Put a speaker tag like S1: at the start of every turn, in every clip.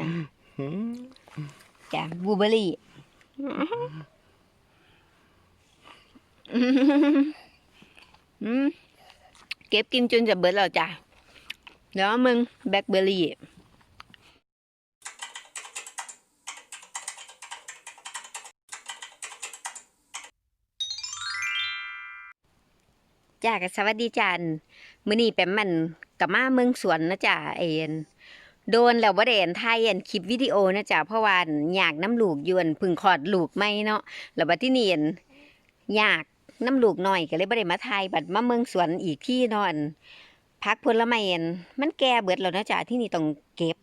S1: นะจ้ะบูเบอรี่เก็บกินจนจะเบิดแล้วจ้ะเดี๋ยวมึงแบล็คเบอร์รี่จ้าก็สวัสดีจ้ามื้อนี้แปมมันกับมาเมืองสวนนะจ้าเอ็น โดนแล้วบ่ได้เห็นไทยอันคลิปวิดีโอนะจ้าเพราะว่าอยากน้ำลูกยวนพึ่งคลอดลูกไม่เนาะแล้วบัดที่นี่อันอยากน้ำลูกหน่อยก็เลยบ่ได้มาถ่ายบัดมาเมืองสวนอีกที่นอนพักผลไม้อันมันแก่เบิดแล้วนะจ้าที่นี่ต้องเก็บ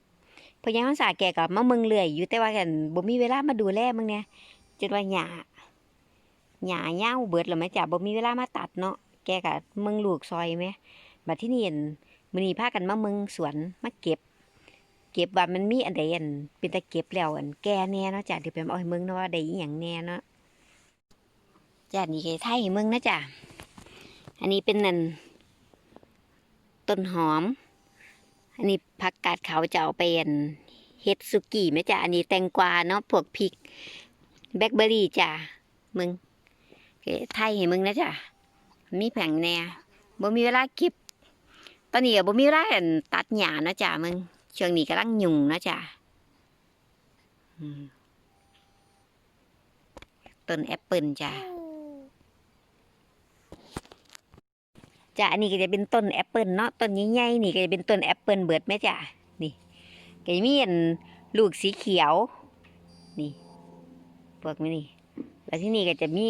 S1: เพราะยังรักษาแก่กับมาเมืองเรื่อยอยู่แต่ว่ากันบ่มีเวลามาดูแลมึงเนี่ยจนว่าหญ้าหญ้าเย้าเบิดแล้วแม่จ้าบ่มีเวลามาตัดเนาะแกกับเมืองลูกซอยไหมบัดที่นี่อันมื้อนี้พากันมาเมืองสวนมาเก็บ เก็บว่ามันมีอันใดอันเป็นตะเก็บแล้วอันแก่แน่เนาะจ้ะเดี๋ยวไปเอาให้เมืองเนาะว่าได้อีหยังแน่เนาะจ้ะนี่ก็ไทยให้เมืองนะจ้ะอันนี้เป็นนั่นต้นหอม อันนี้ผักกาดขาวจะเอาไปอันเฮ็ดสุกี้ไหมจ้ะอันนี้แตงกวาเนาะพวกพริกแบล็คเบอร์รี่จ้ะมึงไทยให้มึงนะจ้ะมีแผงแน่บ่มีเวลาเก็บตอนนี้บ่มีเวลาอันตัดหญ้านะจ๊ะมึง ช่วงนี้กำลังยุ่งนะจ๊ะต้นแอปเปิลจ้ะจ้ะอันนี้ก็จะเป็นต้นแอปเปิลเนาะต้นใหญ่ๆนี่ก็จะเป็นต้นแอปเปิลเบิดไหมจ้ะนี่ก็จะมีอันลูกสีเขียว นี่พวกนี้นี่ แล้วที่นี่ก็จะมี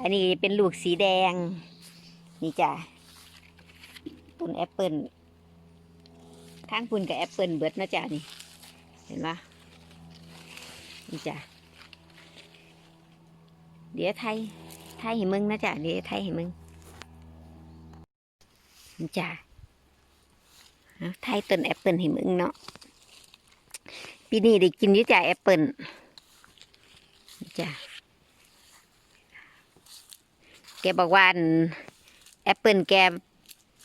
S1: อันนี้จะเป็นลูกสีแดง นี่จ้ะต้นแอปเปิล ข้างปุ่นกับแอปเปิลเบิดนะจ้ะนี่ เห็นปะนี่จ้ะเดี๋ยวไทยไทยให้มึงนะจ้ะเดี๋ยวไทยให้มึงนี่จ้ะไทยต้นแอปเปิลให้มึงเนาะปีนี้ได้กินยี่จ้ะแอปเปิลนี่จ้ะแกบอกว่านแอปเปิลแก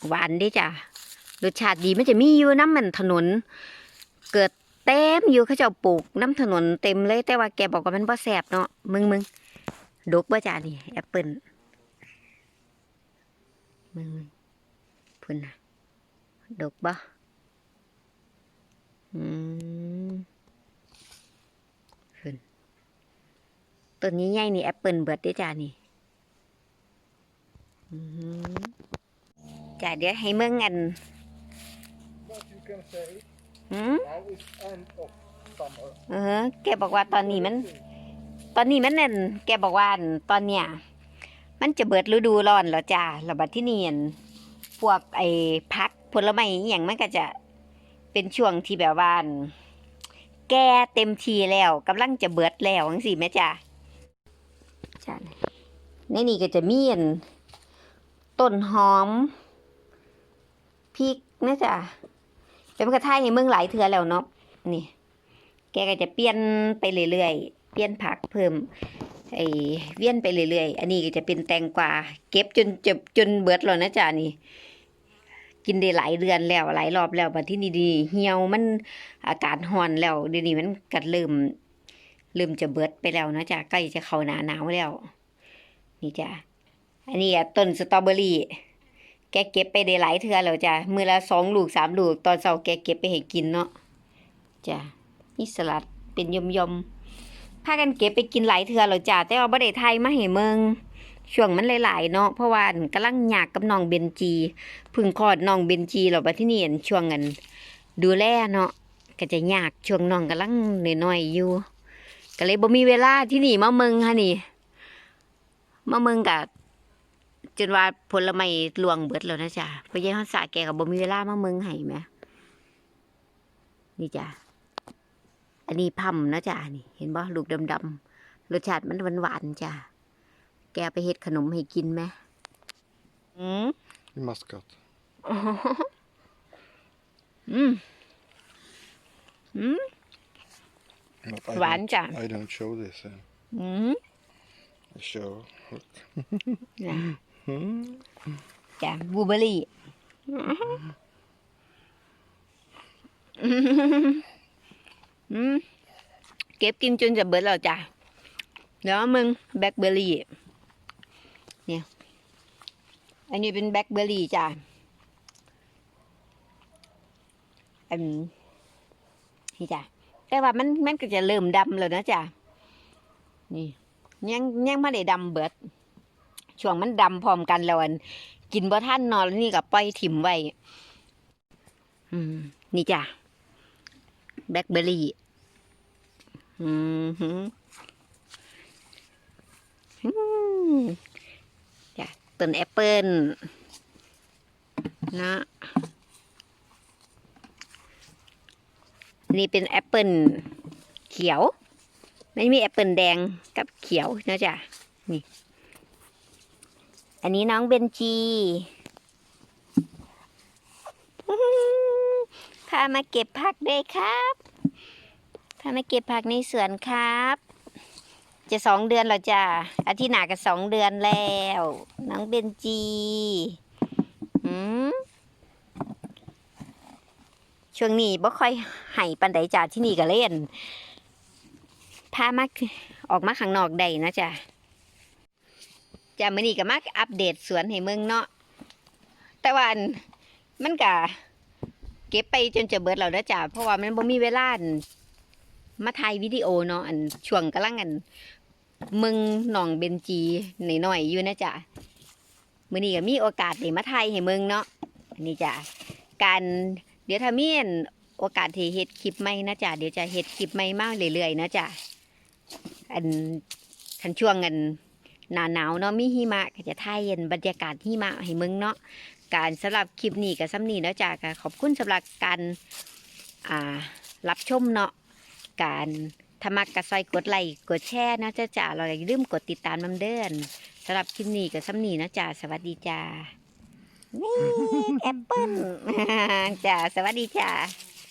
S1: หวานดิจ้ะ รสชาติดีมันจะมีอยู่น้ำมันถนน เกิดเต็มอยู่เขาเจะปลูกน้ำถนนเต็มเลยแต่ว่าแกบอกว่ามันบ่แสบเนาะมึงมึงดกบ่จ้านี่แอปเปิลมึงมึงพุ่นนะดกบ่อืมพุ่นต้นนี้ใหญ่นี่แอปเปิลเบิดเด้จ้านี่อืมจ้ะเดี๋ยวให้เมืองอัน
S2: can say
S1: หืม
S2: now is end of summer.
S1: เออ แกบอกว่าตอนนี้มัน ตอนนี้มันนั่นแกบอกว่าอั่นตอนเนี้ยมันจะเบิดฤดูร้อนแล้วจ้าแล้วบัดที่นี่อั่นพวกไอ้พักผลไม้อหย่างมันก็จะเป็นช่วงที่แบบว่าอั่นแก่เต็มทีแล้วกำลังจะเบิดแล้วจังซี่แม่จ้าจ้าในนี่ก็จะมีอั่นต้นหอมพริกนะจ้ะ เป็นกระทายให้เมืองหลายเทือแล้วเนาะนี่ แกก็จะเปลี่ยนไปเรื่อยๆเปลี่ยนผักเพิ่มไอ้เวียนไปเรื่อยๆ อันนี้ก็จะเป็นแตงกวาเก็บจนจบจนเบิดแล้วนะจ๊ะนี่ กินได้หลายเดือนแล้วหลายรอบแล้วบัดที่นี่ดีเหี่ยวมันอากาศร้อนแล้วเดี๋ยวนี้มันกัดเริ่มเริ่มจะเบิดไปแล้วนะจ๊ะใกล้จะเข้าหนาหนาวแล้ว นี่จ้ะอันนี้ต้นสตรอเบอรี่ แกเก็บไปได้หลายเทื่อแล้วจ้ะมือละสองลูกสามลูก ตอนเช้าแกเก็บไปให้กินเนาะจ้ะนี่สลัดเป็นยมยมพากันเก็บไปกินหลายเทื่อแล้วจ้าแต่ว่าบ่ได้ไทยมาให้เมืองช่วงมันหลายๆเนาะเพราะว่าอั่นกำลังยากกับน้องเบนจีพึ่งคลอดน้องเบนจีแล้วบัดที่นี่อั่นช่วงกันดูแลเนาะก็จะยากช่วงน้องกำลังน้อยๆอยู่ก็เลยบ่มีเวลาที่นี่มาเมืองค่ะนี่มาเมืองกะ จนว่าผลไม้ลวงเบิดแล้วนะจ้ะเพราะยังเขาสาแกก็บ่มีเวลามาเมืองให้แหมนี่จ้ะอันนี้พัมนะจ๊ะนี่ เห็นบ่ลูกดำๆรสชาติมันหวานๆจ้ะแกไปเฮ็ดขนมให้กินไหมอืม
S2: Muscat.
S1: อืม อืม
S2: But I
S1: หวาน
S2: don't-
S1: จ้ะ
S2: I don't show this. Uh,
S1: อืม
S2: I show. Look.
S1: จ้ะ
S2: Hmm.
S1: จ้ะบูเบอรี่เก็บกินจนจะเบิดแล้วจ้ะเดี๋ยวมึงแบล็คเบอร์รี่เนี่ย อันนี้เป็นแบล็คเบอร์รี่จ้ะอันนี่จ้ะแต่ว่ามันมันก็จะเริ่มดำแล้วนะจ้ะนี่ยังยังไม่ได้ดำเบิด ช่วงมันดำพร้อมกันแล้วอัน กินบ่ท่านนอนแล้วนี่กับปล่อยถิ่มไว้ อืม นี่จ้ะแบล็คเบอร์รี่ อืมหืมอืมจ้ะต้นแอปเปิลนะนี่เป็นแอปเปิลเขียว ไม่มีแอปเปิลแดงกับเขียวนะจ๊ะ นี่ อันนี้น้องเบนจีพามาเก็บผักด้วยครับพามาเก็บผักในสวนครับ จะสองเดือนแล้วจ้ะอาทิตย์หนาก็สองเดือนแล้ว น้องเบนจีอืมช่วงนี้บ่ค่อยให้ปันไดจ้ะที่นี่ก็เล่นพามาออกมาข้างนอกได้นะจ้ะ จ้ามื้อนี้ก็มาอัปเดตสวนให้เมืองเนาะแต่ว่าอันมันก็เก็บไปจนจะเบิดแล้วนะจ้ะเพราะว่ามันบ่มีเวลาอันมาถ่ายวิดีโอเนาะอันช่วงกำลังอันเมืองหนองเบนจีหน่อยๆอยู่นะจ้ะมื้อนี้ก็มีโอกาสได้มาถ่ายให้เมืองเนาะนนี้จ้ะการเดี๋ยวถ้ามีอันโอกาสที่เฮ็ดคลิปใหม่นะจ้ะเดี๋ยวจะเฮ็ดคลิปใหม่มาเรื่อยๆนะจ้ะอันทันช่วงอัน หนาหนาวเนาะมีหิมะก็จะถ่ายเย็นบรรยากาศหิมะให้มึงเนาะการสำหรับคลิปนี้กับซ้ำนี้เนาะจ้ะก็ขอบคุณสำหรับการอ่ารับชมเนาะการทำมักกระซอยกดไลค์กดแชร์นะจ้าจ้าเราอย่าลืมกดติดตามน้ำเดินสำหรับคลิปนี้กับซ้ำนี้นะจ้าสวัสดีจ้านี่แอปเปิ้ลจ้าสวัสดีจ้า